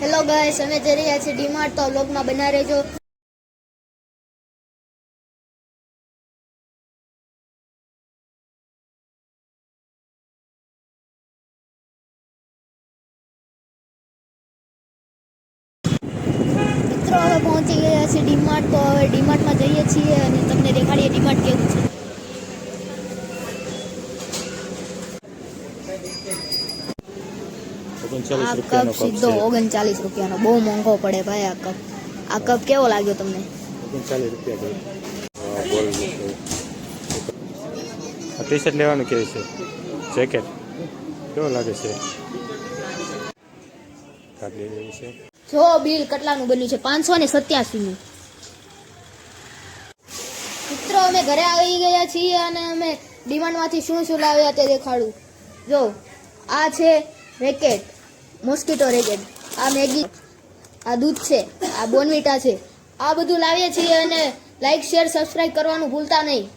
Hello guys અમે જઈ રહ્યા છીએ ડીમાર્ટ તો બ્લોગમાં બના રહેજો. પહોંચી ગયા છે ડીમાર્ટ તો હવે ડીમાર્ટમાં જઈએ છીએ અને તમને દેખાડીએ ડીમાર્ટ કેવું છે. આ ઓગણચાલીસ કપ સીધો ઓગણચાલીસ રૂપિયાનો. બહુ મોંઘો પડે ભાઈ આ કપ. આ કપ કેવો લાગ્યો તમને? ઓગણચાલીસ રૂપિયા ટી શર્ટ લેવાનું કે છે. જેકેટ કેવો લાગે છે? જો બિલ કેટલાનું બન્યું છે? પાંચસો ને સત્યાસીનું. મિત્રો અમે ઘરે આવી ગયા છીએ અને અમે ડિમાન્ડમાંથી શું શું લાવ્યા તે દેખાડું. જો આ છે રેકેટ મોસ્કીટો રેકેટ આ મેગી, આ દૂધ છે, આ બોનવીટા છે. આ બધું લાવીએ છીએ અને લાઇક શેર સબસ્ક્રાઇબ કરવાનું ભૂલતા નહીં.